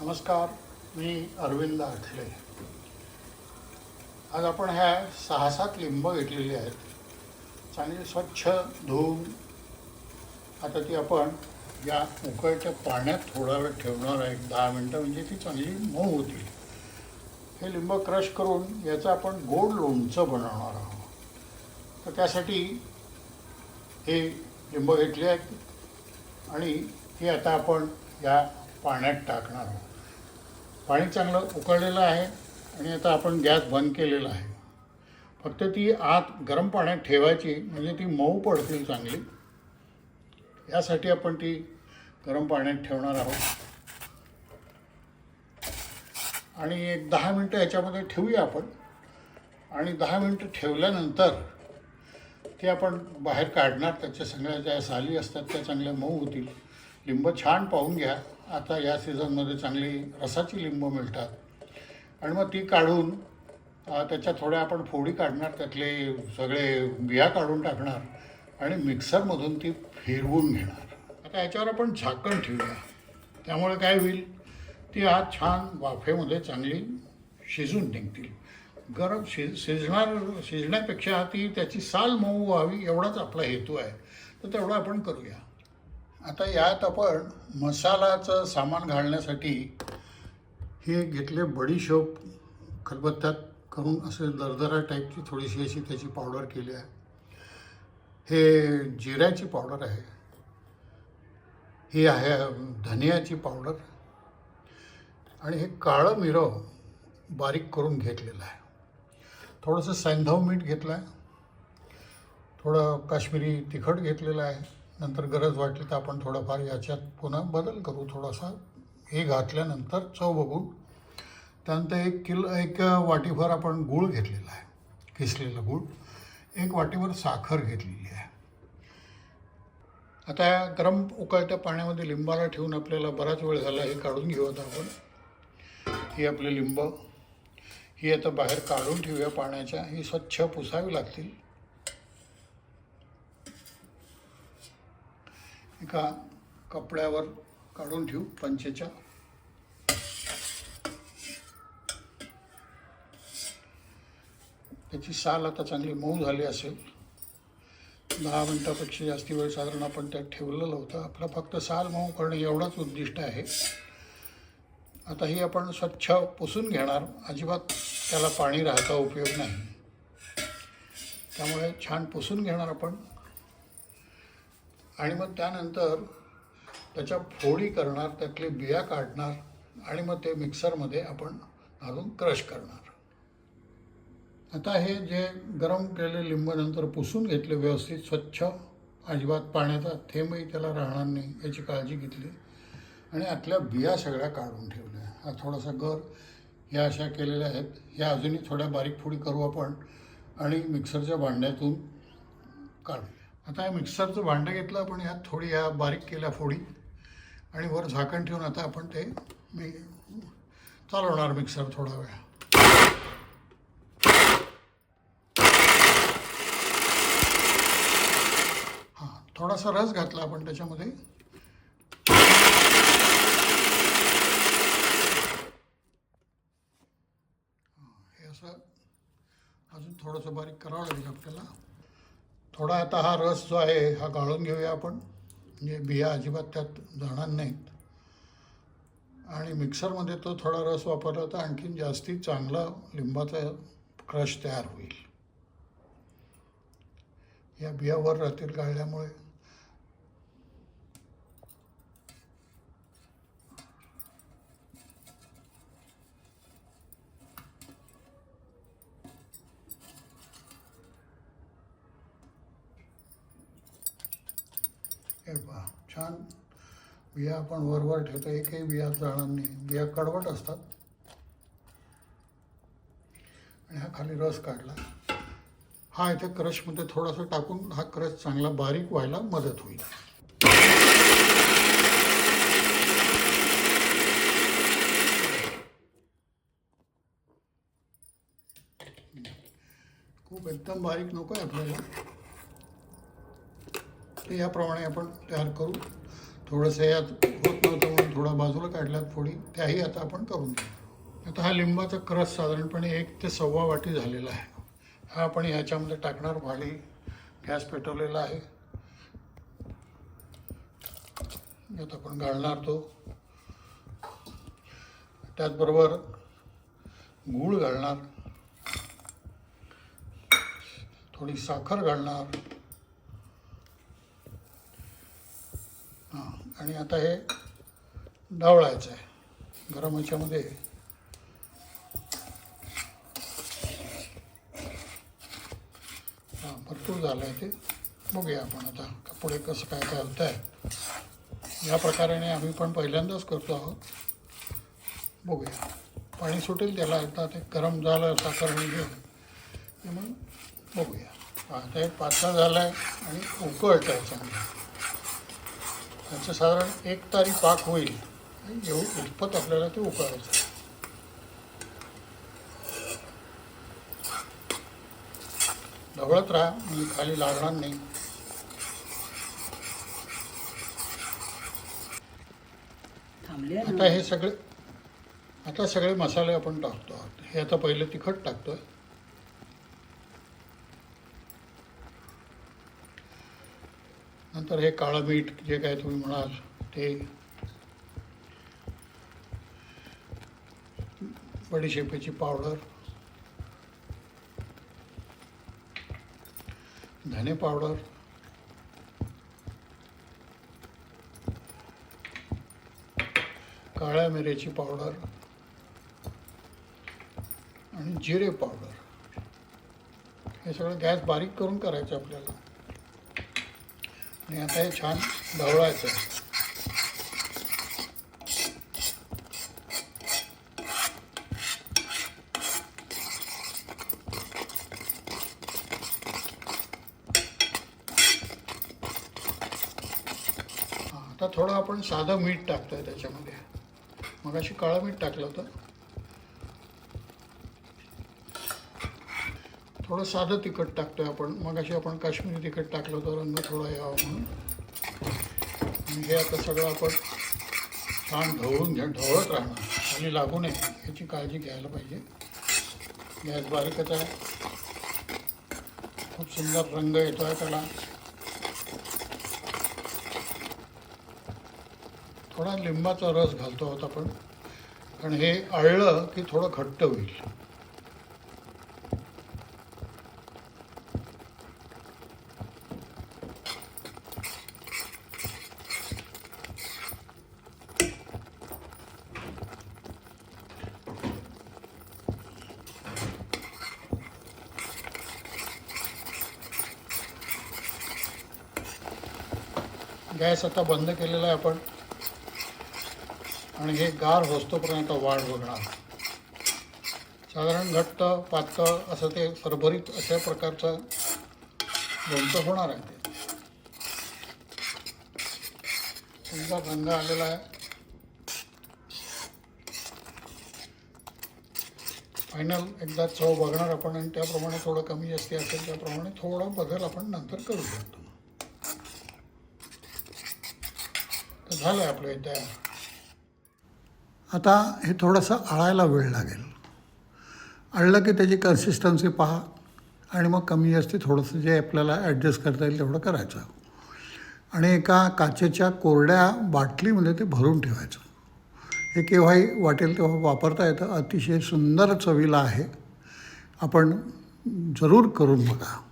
नमस्कार मी अरविंद आठले. आज आपण ह्या सहा सात लिंब घेतलेली आहेत. चांगली स्वच्छ धुवून आता ती आपण या उकळत्या पाण्यात थोडा वेळ ठेवणार आहे दहा मिनटं म्हणजे ती चांगली मऊ होतील. हे लिंब क्रश करून याचं आपण गोड लोणचं बनवणार आहोत. तर त्यासाठी हे लिंब घेतले आहेत आणि हे आता आपण या पाण्यात टाकणार आहोत. पाणी चांगलं उकळलेलं आहे आणि आता आपण गॅस बंद केलेला आहे. फक्त ती आत गरम पाण्यात ठेवायची म्हणजे ती मऊ पडतील चांगली. यासाठी आपण ती गरम पाण्यात ठेवणार आहोत. आणि एक दहा मिनटं याच्यामध्ये ठेवूया आपण. आणि दहा मिनटं ठेवल्यानंतर ते आपण बाहेर काढणार त्याच्या सगळ्या ज्या साली असतात त्या चांगल्या मऊ होतील. लिंब छान पाहून घ्या. आता या सीझनमध्ये चांगली रसाची लिंब मिळतात. आणि मग ती काढून त्याच्या थोड्या आपण फोडी काढणार त्यातले सगळे बिया काढून टाकणार आणि मिक्सरमधून ती फिरवून घेणार. आता याच्यावर आपण झाकण ठेवूया. त्यामुळे काय होईल? ती आज छान वाफेमध्ये चांगली शिजून निघतील. गरम शिज शिजणार शिजण्यापेक्षा ती त्याची साल मऊ व्हावी एवढाच आपला हेतू आहे. तर तेवढं आपण करूया. आता यात आपण मसालाचं सामान घालण्यासाठी हे घेतले बडीशोप खलबत्त्यात करून असे दरदरा टाईपची थोडीशी अशी त्याची पावडर केली आहे. हे जिऱ्याची पावडर आहे. ही आहे धनियाची पावडर आणि हे काळं मिरं बारीक करून घेतलेलं आहे. थोडंसं सैंधव मीठ घेतलं आहे. थोडं काश्मीरी तिखट घेतलेलं आहे. नंतर गरज वाटली तर आपण थोडंफार याच्यात पुन्हा बदल करू. थोडासा हे घातल्यानंतर चव बघून त्यानंतर एक किलो एक वाटीभर आपण गूळ घेतलेला आहे. किसलेला गूळ. एक वाटीभर साखर घेतलेली आहे. आता या गरम उकळत्या पाण्यामध्ये लिंबाला ठेवून आपल्याला बराच वेळ झाला हे काढून घेऊ आता आपण. ही आपले लिंब. ही आता बाहेर काढून ठेवूया पाण्याच्या. ही स्वच्छ पुसावी लागतील. एका कपड्यावर काढून ठेवू पंचेच्या. त्याची साल आता चांगली मऊ झाली असेल. दहा मिनटापेक्षा जास्ती वेळ साधारण आपण त्यात ठेवलेलं होतं. आपलं फक्त साल मऊ करणे एवढाच उद्दिष्ट आहे. आता ही आपण स्वच्छ पुसून घेणार. अजिबात त्याला पाणी राहता उपयोग नाही. त्यामुळे छान पुसून घेणार आपण. आणि मग त्यानंतर त्याच्या फोडी करणार त्यातले बिया काढणार आणि मग ते मिक्सरमध्ये आपण घालून क्रश करणार. आता हे जे गरम केलेले लिंब नंतर पुसून घेतले व्यवस्थित स्वच्छ अजिबात पाण्याचा थेंबही त्याला राहणार नाही याची काळजी घेतली. आणि आतल्या बिया सगळ्या काढून ठेवल्या. हा थोडासा गर ह्या अशा केलेल्या आहेत. ह्या अजूनही थोड्या बारीक फोडी करू आपण आणि मिक्सरच्या भांड्यातून काढू. आता हे मिक्सरचं भांडं घेतलं आपण ह्यात थोडी ह्या बारीक केल्या फोडी आणि वर झाकण ठेवून आता आपण ते मी चालवणार मिक्सर थोडा वेळ. हां थोडासा रस घातला आपण त्याच्यामध्ये. हे असं अजून थोडंसं बारीक करावं लागेल आपल्याला. थोडा आता हा रस जो आहे हा गाळून घेऊया आपण. म्हणजे बिया अजिबात त्यात जाणार नाहीत. आणि मिक्सरमध्ये तो थोडा रस वापरला तर आणखीन जास्ती चांगला लिंबाचा क्रश तयार होईल. या बिया वर राहतील गाळल्यामुळे. हे पहा छान. बिया आपण वरवर ठेवतो एकही बिया जाणार नाही. बिया कडवट असतात. आणि हा खाली रस काढला. हा इथे क्रशमध्ये थोडासा टाकून हा क्रश चांगला बारीक व्हायला मदत होईल. खूप एकदम बारीक नको आहे आपल्याला. तर याप्रमाणे आपण तयार करू. थोडंसं यात होत नव्हतं म्हणून थोडा बाजूला काढल्यात फोडी. त्याही आता आपण करून घेऊ. आता हा लिंबाचा क्रस साधारणपणे एक ते सव्वा वाटी झालेला आहे. हा आपण ह्याच्यामध्ये टाकणार. भाडी गॅस पेटवलेला आहे. यात आपण घालणार तो. त्याचबरोबर गूळ घालणार. थोडी साखर घालणार. हां आणि आता हे ढवळायचं आहे. गरम ह्याच्यामध्ये हां भरपूर झालं आहे ते. बघूया आपण आता पुढे कसं काय काय होतं आहे या प्रकाराने आम्ही पण पहिल्यांदाच करतो आहोत. बघूया. पाणी सुटेल त्याला आता ते गरम झालं साखर आणि घेऊन मग बघूया. आता हे पातळ झालं आहे आणि उकळतं आहे चांगलं. त्याचं साधारण एक तारी पाक होईल. एवढं इतपत आपल्याला ते उकळायचं. ढवळत राहा म्हणजे खाली लागणार नाही. आता हे सगळे आता सगळे मसाले आपण टाकतो आहोत. हे आता पहिले तिखट टाकतोय. नंतर हे काळं मीठ जे काय तुम्ही म्हणाल ते बडीशेपेची पावडर धने पावडर काळ्या मिऱ्याची पावडर आणि जिरे पावडर. हे सगळं गॅस बारीक करून करायचं आपल्याला. आणि आता हे छान ढवळायचं. आता थोडं आपण साधं मीठ टाकतोय त्याच्यामध्ये. मग अशी काळं मीठ टाकलं होतं. थोडं साधं तिखट टाकतोय आपण. मग अशी आपण काश्मीरी तिखट टाकलं होतं रंग थोडा यावा म्हणून. आणि हे आता सगळं आपण छान ढवळून घ्या ढवळत राहणार. खाली लागू नये याची काळजी घ्यायला पाहिजे. गॅस बारीकच आहे. खूप सुंदर रंग येतो आहे त्याला. थोडा लिंबाचा रस घालतो आहोत आपण. कारण हे आळलं की थोडं घट्ट होईल. गॅस आता बंद केलेला आहे आपण. आणि हे गार होस्तोपर्यंत वाढ बघणार. साधारण घट्ट पातळ असं ते सरभरीत अशा प्रकारचं लोणचं होणार आहे ते. सुंदर रंग आलेला आहे. फायनल एकदा चव बघणार आपण आणि त्याप्रमाणे थोडं कमी जास्ती असेल त्याप्रमाणे थोडं बदल आपण नंतर करू शकतो. झालं आहे आपलं हे तयार आता हे थोडंसं आळायला वेळ लागेल. अळलं की त्याची कन्सिस्टन्सी पहा आणि मग कमी जास्ती थोडंसं जे आपल्याला ॲडजस्ट करता येईल तेवढं करायचं. आणि एका काचेच्या कोरड्या बाटलीमध्ये ते भरून ठेवायचं. हे केव्हाही वाटेल तेव्हा वापरता येतं. अतिशय सुंदर चवीला आहे. आपण जरूर करून बघा.